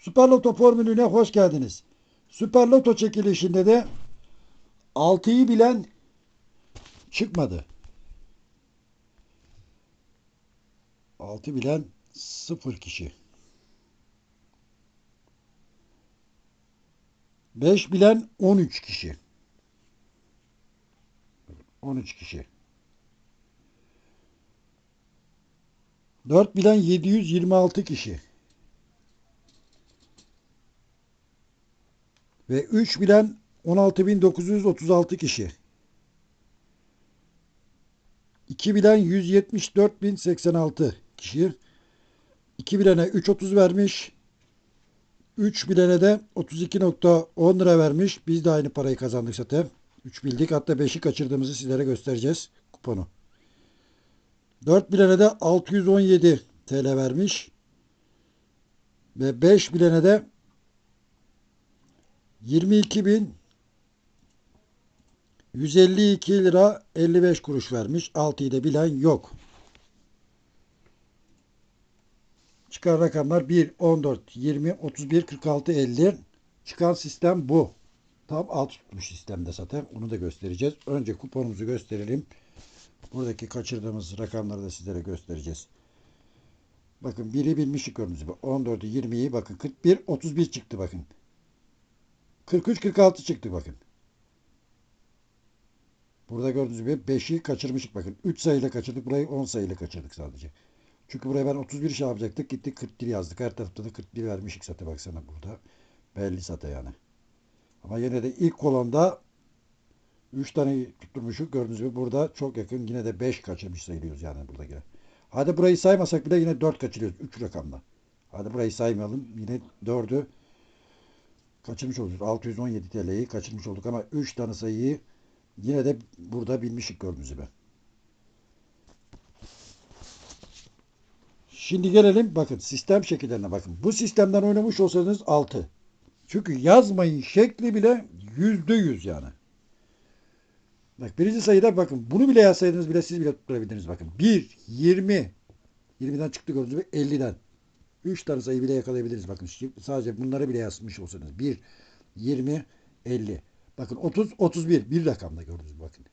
Süper Loto formülüne hoş geldiniz. Süper Loto çekilişinde de 6'yı bilen çıkmadı. 6 bilen 0 kişi. 5 bilen 13 kişi. 13 kişi. 4 bilen 726 kişi. Ve 3 bilen 16.936 kişi. 2 bilen 174.086 kişi. 2 bilene 3.30 vermiş. 3 bilene de 32.10 lira vermiş. Biz de aynı parayı kazandık zaten. 3 bildik. Hatta 5'i kaçırdığımızı sizlere göstereceğiz kuponu. 4 bilene de 617 TL vermiş. Ve 5 bilene de 22.152 lira 55 kuruş vermiş. 6'yı da bilen yok. Çıkan rakamlar 1, 14, 20, 31, 46, 50. Çıkan sistem bu. Tam alt tutmuş sistemde zaten. Onu da göstereceğiz. Önce kuponumuzu gösterelim. Buradaki kaçırdığımız rakamları da sizlere göstereceğiz. Bakın biri bilmişik gördüğünüz gibi. 14'ü 20'yi bakın 41 31 çıktı bakın. 43 46 çıktı bakın. Burada gördüğünüz gibi 5'i kaçırmışık bakın. 3 sayıyla kaçırdık. Burayı 10 sayıyla kaçırdık sadece. Çünkü buraya ben 31 şey yapacaktık. Gittik 41 yazdık. Her tarafta da 41 vermişik zaten baksana burada. Belli zaten yani. Ama yine de ilk kolonda 3 tane tutturmuşuk. Gördüğünüz gibi burada çok yakın. Yine de 5 kaçırmış sayılıyoruz yani burada yine. Hadi burayı saymasak bile yine 4 kaçırıyoruz. 3 rakamla. Hadi burayı saymayalım. Yine 4'ü kaçırmış oluyoruz. 617 TL'yi kaçırmış olduk ama 3 tane sayıyı yine de burada bilmişik gördüğünüz gibi. Şimdi gelelim bakın sistem şekillerine bakın. Bu sistemden oynamış olsanız 6. Çünkü yazmayın şekli bile yüzde yüz yani. Bak birinci sayıda bakın bunu bile yazsaydınız bile siz bile tutturabildiniz bakın. 1, 20, 20'den çıktı gördüğünüz gibi 50'den. 3 tane sayı bile yakalayabiliriz bakın. Sadece bunları bile yazmış olsanız. 1, 20, 50. Bakın 30, 31. Bir rakamda gördünüz bakın.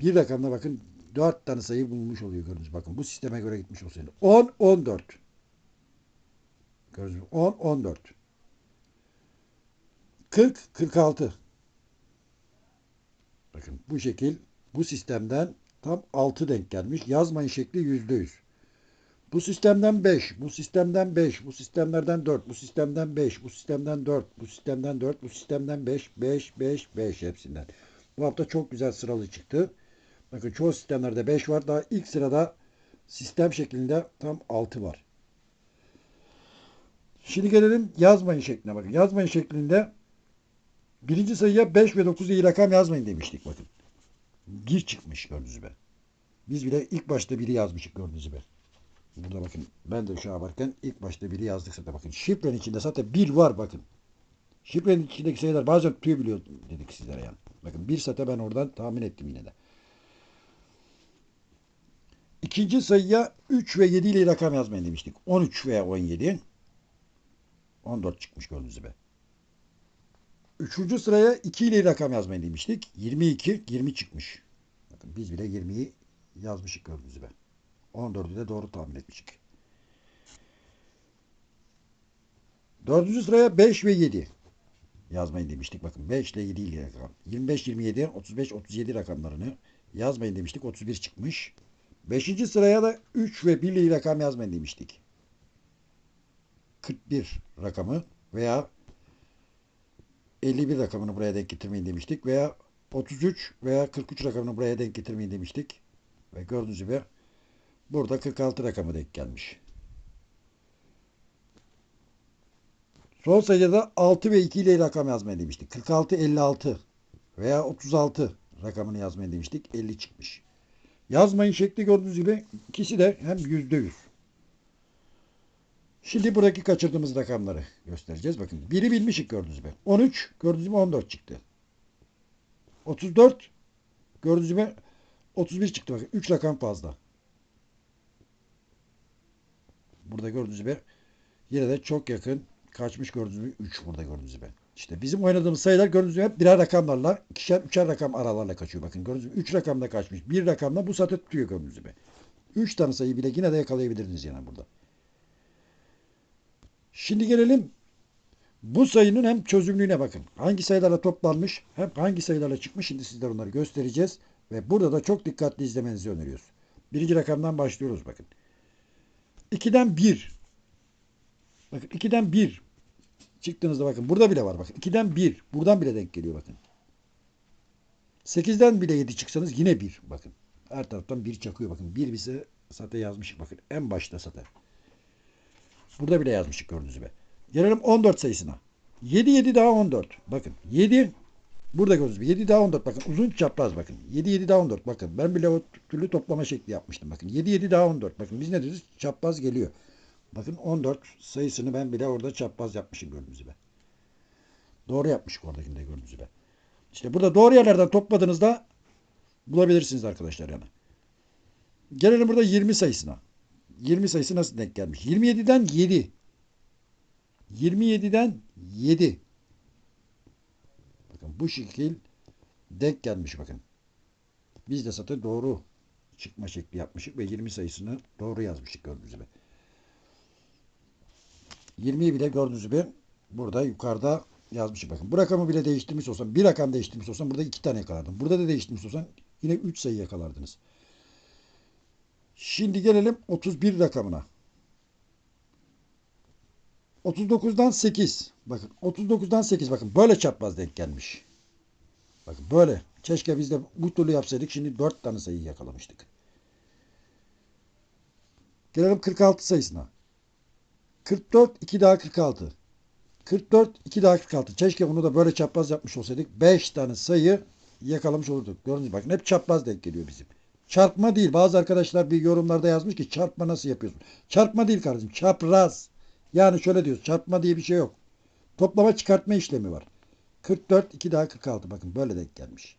Bir rakamda bakın 4 tane sayı bulmuş oluyor gördünüz. Bakın bu sisteme göre gitmiş olsaydı. 10, 14. Gördünüz mü? 10, 14. 40, 46. Bakın bu şekil bu sistemden tam 6 denk gelmiş. Yazmayın şekli %100. Bu sistemden 5, bu sistemden 5, bu sistemlerden 4, bu sistemden 5, bu sistemden 4, bu sistemden 4, bu sistemden 5, 5, 5, 5 hepsinden. Bu hafta çok güzel sıralı çıktı. Bakın çoğu sistemlerde 5 var. Daha ilk sırada sistem şeklinde tam 6 var. Şimdi gelelim yazmayın şekline bakın. Yazmayın şeklinde birinci sayıya 5 ve 9 iyi rakam yazmayın demiştik bakın. 1 çıkmış gördüğünüz gibi. Biz bile ilk başta biri yazmışık gördüğünüz gibi. Burada bakın ben de şu an varken ilk başta biri yazdık zaten bakın. Şifrenin içinde zaten bir var bakın. Şifrenin içindeki sayılar bazen tutuyabiliyor dedik sizlere yani. Bakın bir sete ben oradan tahmin ettim yine de. İkinci sayıya 3 ve 7 ile rakam yazmayın demiştik. 13 veya 17. 14 çıkmış gördüğünüz gibi. Üçüncü sıraya 2 ile rakam yazmayın demiştik. 22, 20 çıkmış. Bakın biz bile 20'yi yazmışık gördüğünüz gibi. 14'ü de doğru tahmin etmişik. Dördüncü sıraya 5 ve 7 yazmayın demiştik. Bakın 5 ile 7 ile rakam. 25, 27, 35, 37 rakamlarını yazmayın demiştik. 31 çıkmış. Beşinci sıraya da 3 ve 1 ile rakam yazmayın demiştik. 41 rakamı veya 51 rakamını buraya denk getirmeyin demiştik veya 33 veya 43 rakamını buraya denk getirmeyin demiştik. Ve gördüğünüz gibi burada 46 rakamı denk gelmiş. Son sayıda 6 ve 2 ile rakam yazmayın demiştik. 46, 56 veya 36 rakamını yazmayın demiştik. 50 çıkmış. Yazmayın şekli gördüğünüz gibi ikisi de hem yüzde yüz. Şimdi buradaki kaçırdığımız rakamları göstereceğiz. Bakın biri bilmişik gördüğünüz gibi. 13 gördüğünüz gibi 14 çıktı. 34 gördüğünüz gibi 31 çıktı. Bakın 3 rakam fazla. Burada gördüğünüz gibi Yine de çok yakın kaçmış gördüğünüz gibi 3 burada gördüğünüz gibi. İşte bizim oynadığımız sayılar gördüğünüz gibi hep birer rakamlarla, ikişer, üçer rakam aralarla kaçıyor. Bakın gördüğünüz gibi 3 rakamda kaçmış. Bir rakamla bu satı tutuyor gördüğünüz gibi. 3 tane sayı bile yine de yakalayabilirsiniz yani burada. Şimdi gelelim bu sayının hem çözümlüğüne bakın. Hangi sayılarla toplanmış, hem hangi sayılarla çıkmış. Şimdi sizlere onları göstereceğiz. Ve burada da çok dikkatli izlemenizi öneriyoruz. Birinci rakamdan başlıyoruz bakın. 2'den 1. Bakın 2'den 1 çıktığınızda bakın burada bile var bakın. 2'den 1. Buradan bile denk geliyor bakın. 8'den bile 7 çıksanız yine 1 bakın. Her taraftan 1 çakıyor bakın. 1 bize sate yazmışık bakın. En başta sate. Burada bile yazmışık gördüğünüz gibi. Gelelim 14 sayısına. 7 7 daha 14. Bakın 7 burada gördüğünüz gibi 7 daha 14 bakın uzun çapraz bakın. 7 7 daha 14 bakın. Ben bile o türlü toplama şekli yapmıştım bakın. 7 7 daha 14 bakın biz ne diyoruz? Çapraz geliyor. Bakın 14 sayısını ben bile orada çapraz yapmışım gördüğünüz gibi. Doğru yapmışık oradakinde gördüğünüz gibi. İşte burada doğru yerlerden topladığınızda bulabilirsiniz arkadaşlar yani. Gelelim burada 20 sayısına. 20 sayısı nasıl denk gelmiş? 27'den 7. 27'den 7. Bu şekil denk gelmiş bakın. Biz de zaten doğru çıkma şekli yapmışık ve 20 sayısını doğru yazmıştık gördüğünüz gibi. 20'yi bile gördüğünüz gibi burada yukarıda yazmışım bakın. Bu rakamı bile değiştirmiş olsam, bir rakam değiştirmiş olsam burada iki tane yakalardım. Burada da değiştirmiş olsam yine 3 sayı yakalardınız. Şimdi gelelim 31 rakamına. 39'dan 8. Bakın 39'dan 8 bakın böyle çapraz denk gelmiş. Bakın böyle. Keşke biz de bu türlü yapsaydık. Şimdi 4 tane sayı yakalamıştık. Gelelim 46 sayısına. 44 2 daha 46. 44 2 daha 46. Keşke onu da böyle çapraz yapmış olsaydık. 5 tane sayı yakalamış olurduk. Gördünüz mü? Bakın hep çapraz denk geliyor bizim. Çarpma değil. Bazı arkadaşlar bir yorumlarda yazmış ki çarpma nasıl yapıyorsun? Çarpma değil kardeşim. Çapraz. Yani şöyle diyoruz. Çarpma diye bir şey yok. Toplama çıkartma işlemi var. 44 2 daha 46. Bakın böyle denk gelmiş.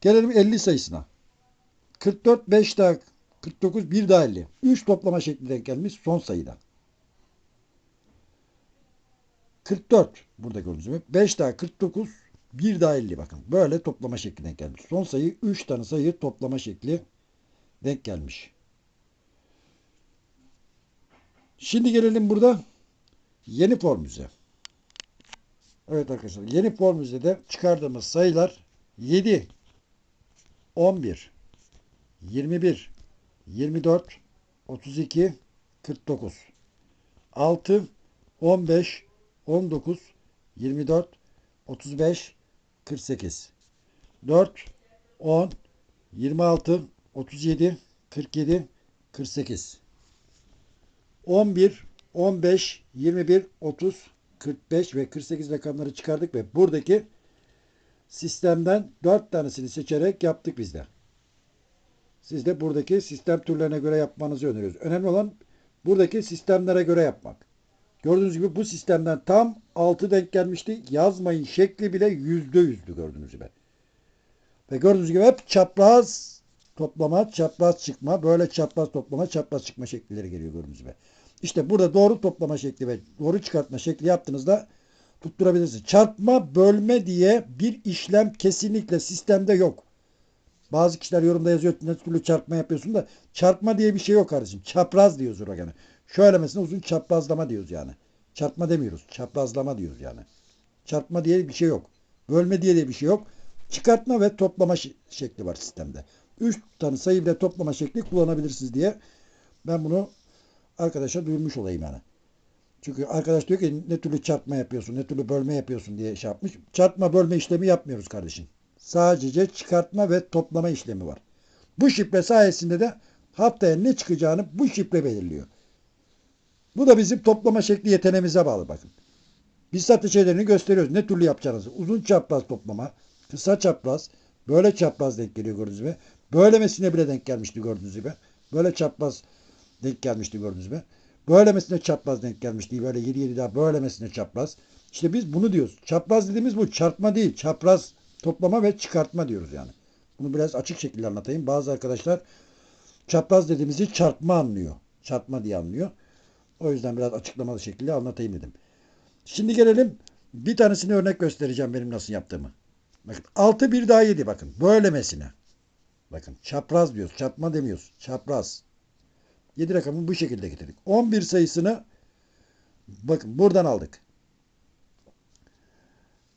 Gelelim 50 sayısına. 44 5 daha 49 1 daha 50. 3 toplama şekli denk gelmiş son sayıda. 44 burada gördüğünüz gibi. 5 daha 49 1 daha 50 bakın. Böyle toplama şekli denk gelmiş. Son sayı 3 tane sayı toplama şekli denk gelmiş. Şimdi gelelim burada yeni formüze. Evet arkadaşlar yeni formüzde de çıkardığımız sayılar 7, 11, 21, 24, 32, 49, 6, 15, 19, 24, 35, 48, 4, 10, 26, 37, 47, 48, 11, 15, 21, 30, 45 ve 48 rakamları çıkardık ve buradaki sistemden 4 tanesini seçerek yaptık biz de. Siz de buradaki sistem türlerine göre yapmanızı öneriyoruz. Önemli olan buradaki sistemlere göre yapmak. Gördüğünüz gibi bu sistemden tam 6 denk gelmişti. Yazmayın şekli bile %100'dü gördüğünüz gibi. Ve gördüğünüz gibi hep çapraz toplama, çapraz çıkma, böyle çapraz toplama, çapraz çıkma şekilleri geliyor gördüğünüz gibi. İşte burada doğru toplama şekli ve doğru çıkartma şekli yaptığınızda tutturabilirsiniz. Çarpma, bölme diye bir işlem kesinlikle sistemde yok. Bazı kişiler yorumda yazıyor ne türlü çarpma yapıyorsun da çarpma diye bir şey yok kardeşim. Çapraz diyoruz oraya gene. Şöylemesine uzun çaprazlama diyoruz yani. Çarpma demiyoruz. Çaprazlama diyoruz yani. Çarpma diye bir şey yok. Bölme diye de bir şey yok. Çıkartma ve toplama şekli var sistemde. 3 tane sayı bile toplama şekli kullanabilirsiniz diye ben bunu arkadaşa duyurmuş olayım yani. Çünkü arkadaş diyor ki ne türlü çarpma yapıyorsun, ne türlü bölme yapıyorsun diye şey yapmış. Çarpma bölme işlemi yapmıyoruz kardeşim. Sadece çıkartma ve toplama işlemi var. Bu şifre sayesinde de haftaya ne çıkacağını bu şifre belirliyor. Bu da bizim toplama şekli yeteneğimize bağlı bakın. Biz satı şeylerini gösteriyoruz. Ne türlü yapacağınızı. Uzun çapraz toplama, kısa çapraz, böyle çapraz denk geliyor gördüğünüz gibi. Böylemesine bile denk gelmişti gördüğünüz gibi. Böyle çapraz denk gelmişti gördüğünüz gibi. Böylemesine çapraz denk gelmişti. Böyle 7 7 daha böylemesine çapraz. İşte biz bunu diyoruz. Çapraz dediğimiz bu. Çarpma değil. Çapraz toplama ve çıkartma diyoruz yani. Bunu biraz açık şekilde anlatayım. Bazı arkadaşlar çapraz dediğimizi çarpma anlıyor. Çarpma diye anlıyor. O yüzden biraz açıklamalı şekilde anlatayım dedim. Şimdi gelelim bir tanesini örnek göstereceğim benim nasıl yaptığımı. Bakın 6 bir daha 7 bakın böylemesine. Bakın çapraz diyoruz. Çarpma demiyoruz. Çapraz. 7 rakamını bu şekilde getirdik. 11 sayısını bakın buradan aldık.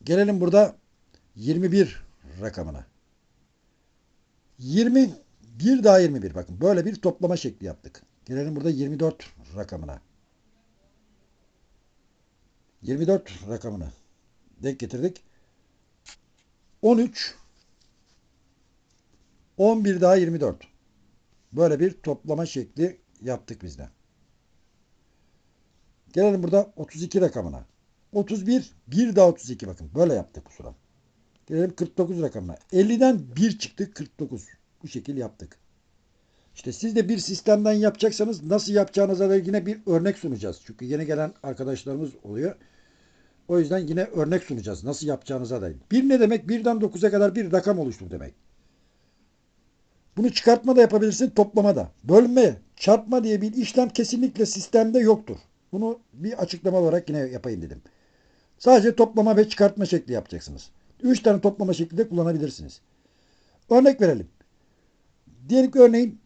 Gelelim burada 21 rakamına. 20 bir daha 21 bakın böyle bir toplama şekli yaptık. Gelelim burada 24 rakamına. 24 rakamını denk getirdik. 13 11 daha 24. Böyle bir toplama şekli yaptık biz de. Gelelim burada 32 rakamına. 31 1 daha 32 bakın böyle yaptık bu sıra. Gelelim 49 rakamına. 50'den 1 çıktı 49. Bu şekil yaptık. İşte siz de bir sistemden yapacaksanız nasıl yapacağınıza da yine bir örnek sunacağız. Çünkü yeni gelen arkadaşlarımız oluyor. O yüzden yine örnek sunacağız. Nasıl yapacağınıza da. Bir ne demek? Birden 9'a kadar bir rakam oluştur demek. Bunu çıkartma da yapabilirsin, toplama da. Bölme, çarpma diye bir işlem kesinlikle sistemde yoktur. Bunu bir açıklama olarak yine yapayım dedim. Sadece toplama ve çıkartma şekli yapacaksınız. Üç tane toplama şekli de kullanabilirsiniz. Örnek verelim. Diyelim ki örneğin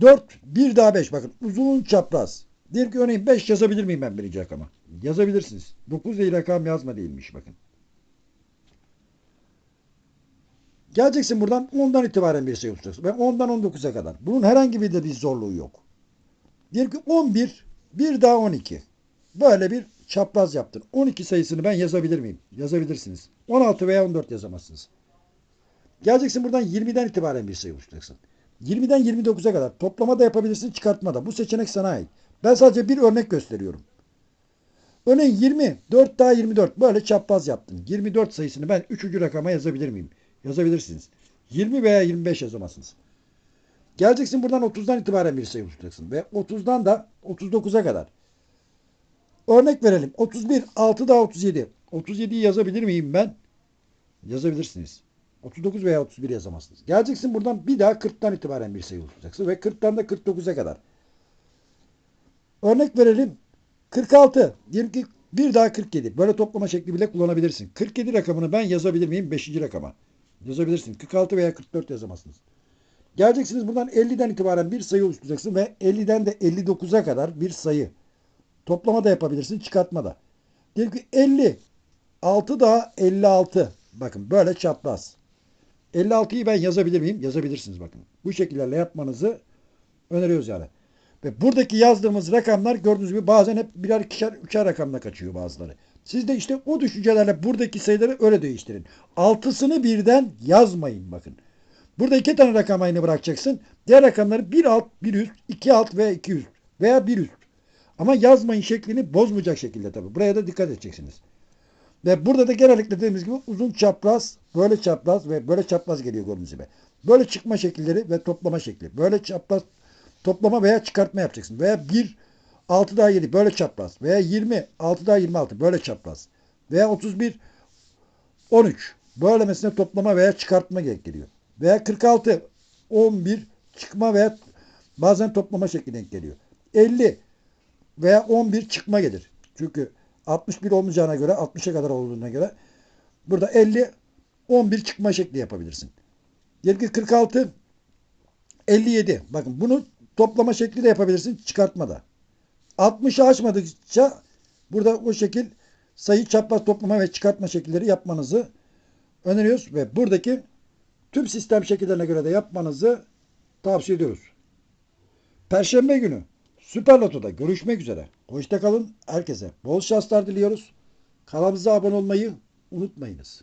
4, 1 daha 5. Bakın uzun çapraz. Diyelim ki örneğin 5 yazabilir miyim ben birinci rakama? Yazabilirsiniz. 9 değil rakam yazma değilmiş bakın. Geleceksin buradan 10'dan itibaren bir şey olacaksın. Ve 10'dan 19'a kadar. Bunun herhangi bir de bir zorluğu yok. Diyelim ki 11, 1 daha 12. Böyle bir çapraz yaptın. 12 sayısını ben yazabilir miyim? Yazabilirsiniz. 16 veya 14 yazamazsınız. Geleceksin buradan 20'den itibaren bir sayı oluşturacaksın. 20'den 29'a kadar toplama da yapabilirsin, çıkartma da. Bu seçenek sana ait. Ben sadece bir örnek gösteriyorum. Örneğin 20, 4 daha 24 böyle çapraz yaptın. 24 sayısını ben 3. rakama yazabilir miyim? Yazabilirsiniz. 20 veya 25 yazamazsınız. Geleceksin buradan 30'dan itibaren bir sayı oluşturacaksın. Ve 30'dan da 39'a kadar. Örnek verelim. 31, 6 daha 37. 37'yi yazabilir miyim ben? Yazabilirsiniz. 39 veya 31 yazamazsınız. Geleceksin buradan bir daha 40'tan itibaren bir sayı oluşturacaksın. Ve 40'tan da 49'a kadar. Örnek verelim. 46. Diyelim ki bir daha 47. Böyle toplama şekli bile kullanabilirsin. 47 rakamını ben yazabilir miyim? 5. rakama. Yazabilirsin. 46 veya 44 yazamazsınız. Geleceksiniz buradan 50'den itibaren bir sayı oluşturacaksın ve 50'den de 59'a kadar bir sayı. Toplama da yapabilirsin, çıkartma da. Diyelim ki 50. 6 daha 56. Bakın böyle çapraz. 56'yı ben yazabilir miyim? Yazabilirsiniz bakın. Bu şekillerle yapmanızı öneriyoruz yani. Ve buradaki yazdığımız rakamlar gördüğünüz gibi bazen hep birer ikişer üçer rakamla kaçıyor bazıları. Siz de işte o düşüncelerle buradaki sayıları öyle değiştirin. Altısını birden yazmayın bakın. Burada iki tane rakam aynı bırakacaksın. Diğer rakamları bir alt, bir üst, iki alt veya iki üst veya bir üst. Ama yazmayın şeklini bozmayacak şekilde tabii. Buraya da dikkat edeceksiniz. Ve burada da genellikle dediğimiz gibi uzun çapraz, böyle çapraz ve böyle çapraz geliyor gördüğünüz gibi. Böyle çıkma şekilleri ve toplama şekli. Böyle çapraz toplama veya çıkartma yapacaksın. Veya 1, 6 daha 7 böyle çapraz. Veya 20, 6 daha 26 böyle çapraz. Veya 31, 13 böylemesine toplama veya çıkartma geliyor. Veya 46, 11 çıkma veya bazen toplama şekli denk geliyor. 50 veya 11 çıkma gelir. Çünkü 61 olmayacağına göre 60'a kadar olduğuna göre burada 50 11 çıkma şekli yapabilirsin. Diyelim ki 46 57. Bakın bunu toplama şekli de yapabilirsin, çıkartma da. 60'ı aşmadıkça burada o şekil sayı çapraz toplama ve çıkartma şekilleri yapmanızı öneriyoruz ve buradaki tüm sistem şekillerine göre de yapmanızı tavsiye ediyoruz. Perşembe günü Süper Loto'da görüşmek üzere. Hoşça kalın. Herkese bol şanslar diliyoruz. Kanalımıza abone olmayı unutmayınız.